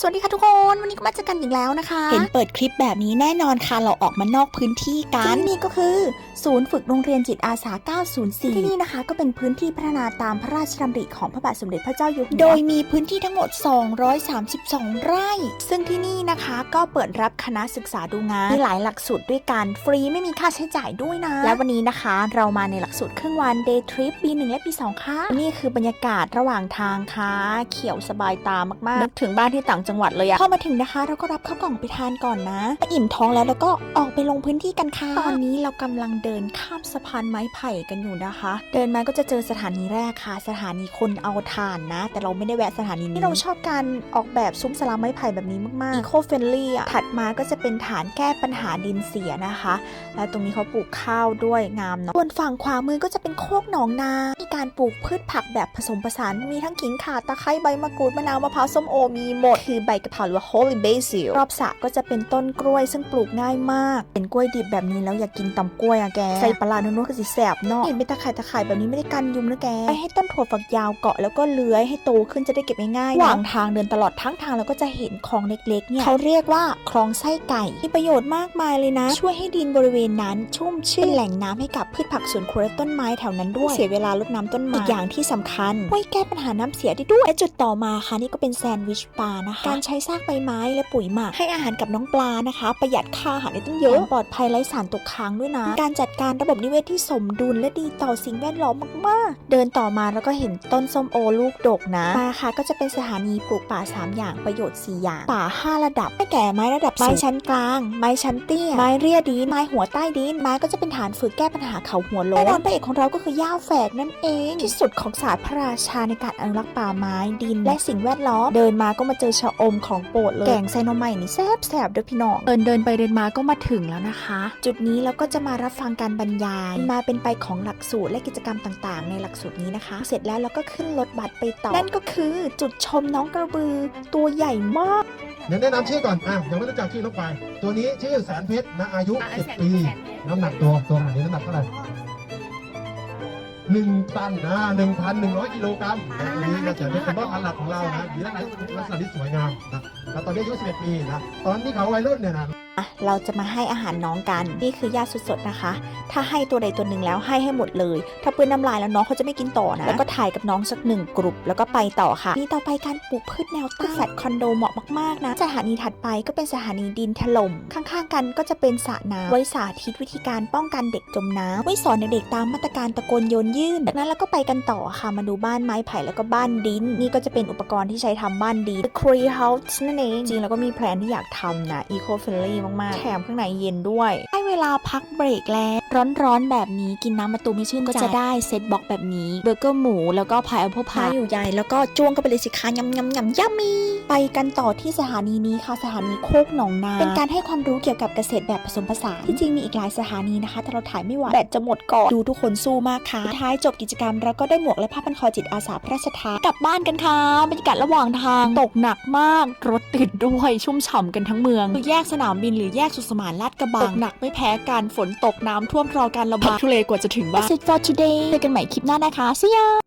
สวัสดีค่ะทุกคนวันนี้ก็มาเจอกันอีกแล้วนะคะ เห็นเปิดคลิปแบบนี้แน่นอนค่ะเราออกมานอกพื้นที่กัที่นนี่ก็คือ ศูนย์ฝึกโรงเรียนจิตอาสา 904 ที่นี่นะคะ ก็เป็นพื้นที่พัฒนาตามพระราชดำริของพระบาทสมเด็จพระเจ้าอยู่หัวโดยมีพื้นที่ทั้งหมด 232 ไร่ ซึ่งที่นี่นะคะก็เปิดรับคณะศึกษาดูงานมีหลายหลักสูตรด้วยกันฟรีไม่มีค่าใช้จ่ายด้วยนะ และวันนี้นะคะ เรามาในหลักสูตรครึ่งวัน day trip ปี1และปี2ค่ะนี่คือบรรยากาศระหว่างทางค่ะเขียวสบายตามากๆนึกถึงบ้านที่ต่างจังหวัดเลยอะพอมาถึงนะคะ เราก็รับข้าวกล่องไปทานก่อนนะอิ่มท้องแล้วแล้วก็ออกไปลงพื้นที่กันค่ะตอนนี้เรากำลังเดินข้ามสะพานไม้ไผ่กันอยู่นะคะ เดินมาก็จะเจอสถานีแรกค่ะ สถานีคนเอาถ่านนะ แต่เราไม่ได้แวะสถานีนี้เราชอบการออกแบบซุ้มสลามไม้ไผ่แบบนี้มากๆ eco friendly อะถัดมาก็จะเป็นฐานแก้ปัญหาดินเสียนะคะ และตรงนี้เขาปลูกข้าวด้วยงามเนาะส่วนฝั่งขวามือก็จะเป็นโคกหนองนามีการปลูกพืชผักแบบผสมผสานมีทั้งขิงข่าตะไคร้ใบมะกรูดมะนาวมะพร้าวส้มโอมีหมดคือใบกะเพราหรือว่า holy basil รอบสระก็จะเป็นต้นกล้วยซึ่งปลูกง่ายมาก เป็นกล้วยดิบแบบนี้แล้วอยากกินตำกล้วยอะแก ใส่ปลาร้านัวๆก็สิแสบเนาะเห็นเป็นตะไคร่ตะไคร่แบบนี้ไม่ได้กันยุงนะแกไปให้ต้นถั่วฝักยาวเกาะแล้วก็เลื้อยให้โตขึ้นจะได้เก็บง่ายๆระหว่างทางเดินตลอดทั้งทางเราก็จะเห็นคลองเล็กๆเนี่ยเขาเรียกว่าคลองไส้ไก่มีประโยชน์มากมายเลยนะ ช่วยให้ดินบริเวณนั้นชุ่มชื่นแหล่งน้ำให้กับพืชผักสวนครัวและต้นไม้แถวนั้นด้วยเสียเวลารดน้ำต้นไม้อีกอย่างที่สำคัญช่วยแก้ปัญหาน้ำเสียได้ด้วยและจุดต่อมาค่ะนี่ก็เป็นแซนด์วิชปลานะคะการใช้ซากใบไม้และปุ๋ยหมักให้อาหารกับน้องปลานะคะ ประหยัดค่าอาหารได้ตั้งเยอะแถมปลอดภัยไร้สารตกค้างด้วยนะ การจัดการระบบนิเวศที่สมดุลและดีต่อสิ่งแวดล้อมมากๆ เดินต่อมาแล้วก็เห็นต้นส้มโอลูกดกนะมาค่ะก็จะเป็นสถานีปลูกป่า 3 อย่างประโยชน์ 4 อย่าง ป่า 5 ระดับได้แก่ไม้ระดับไม้ชั้นกลาง ไม้ชั้นเตี้ย ไม้เรียดินไม้หัวใต้ดินไม้ก็จะเป็นฐานฝึกแก้ปัญหาเขาหัวโลนแน่นอนพระเอกของเราก็คือย่าแฝกนั่นเอง ที่สุดของศาสตร์พระราชาในการอนุรักษ์ป่าไม้ดิน และสิ่งแวดล้อมเดินมาก็มาเจอชะอมของโปรดเลย แกงไซโนไมนี่แซ่บแซ่บๆเด้อพี่น้องเดินเดินไปเดินมาก็มาถึงแล้วนะคะ จุดนี้เราก็จะมารับฟังการบรรยาย มาเป็นไปของหลักสูตรและกิจกรรมต่างๆ ในหลักสูตรนี้นะคะ เสร็จแล้วเราก็ขึ้นรถบัสไปต่อ นั่นก็คือจุดชมน้องกระบือ ตัวใหญ่มาก เดี๋ยวแนะนำชื่อก่อนอะยังไม่รู้จักชื่อน้องควายตัวนี้ชื่อแสนเพชรนะอายุ 10 ปี น้ำหนักตัวตัวขนาดนี้น้ำหนักเท่าไหร่ หนึ่งตันนะหนึ่งพันหนึ่งร้อยกิโลกรัมนะอันนี้นะแสนเพชรเป็นบ้านพันหลักของเรานะมีลักษณะลักษณะที่สวยงามนะแล้วตอนนี้อายุ11ปีนะตอนที่เขาวัยรุ่นเนี่ยนะอะเราจะมาให้อาหารน้องกัน นี่คือหญ้าสดๆนะคะ ถ้าให้ตัวใดตัวหนึ่งแล้วให้ให้หมดเลย ถ้าเปื้อนน้ำลายแล้วน้องเขาจะไม่กินต่อนะ แล้วก็ถ่ายกับน้องสักหนึ่งกลุ่มแล้วก็ไปต่อค่ะ นี่ต่อไปการปลูกพืชแนวตั้งแฟลตคอนโดเหมาะมากๆนะ สถานีถัดไปก็เป็นสถานีดินถล่ม ข้างๆ กันก็จะเป็นสระน้ำไว้สาธิตวิธีการป้องกันเด็กจมน้ำไว้สอนเด็กๆตามมาตรการตะโกนโยนยื่น จากนั้นเราก็ไปกันต่อค่ะ มาดูบ้านไม้ไผ่แล้วก็บ้านดิน นี่ก็จะเป็นอุปกรณ์ที่ใช้ทำบ้านดิน The Tree House นั่นเอง จริงแล้วก็มีแพลนที่อยากทำนะ Eco Friendly มากๆ แถมข้างในเย็นด้วย ได้เวลาพักเบรกแล้วร้อนๆแบบนี้กินน้ำมะตูมไม่ชื่นใจก็จะได้เซตบ็อกแบบนี้เบอร์เกอร์หมูแล้วก็พายแอปเปิลพายอยู่ใหญ่แล้วก็จ้วงก็ไปเลยสิคะยำยำยำยำมีไปกันต่อที่สถานีนี้ค่ะ สถานีโคกหนองนา เป็นการให้ความรู้เกี่ยวกับเกษตรแบบผสมผสานที่จริงมีอีกหลายสถานีนะคะ แต่เราถ่ายไม่ไหวแบตจะหมดก่อนดูทุกคนสู้มากค่ะสุดท้ายจบกิจกรรมเราก็ได้หมวกและผ้าพันคอจิตอาสาพระราชทานกลับบ้านกันค่ะบรรยากาศระหว่างทางตกหนักมากรถติดด้วยชุ่มฉ่ำกันทั้งเมืองคือแยกสนามบินหรือแยกสุสมานลาดกระบังตกหนักไม่แพ้กันฝนตกน้ำท่วมรอการระบายทุเลกว่าจะถึงบ้าน That's it for today เจอกันใหม่คลิปหน้านะคะ See ya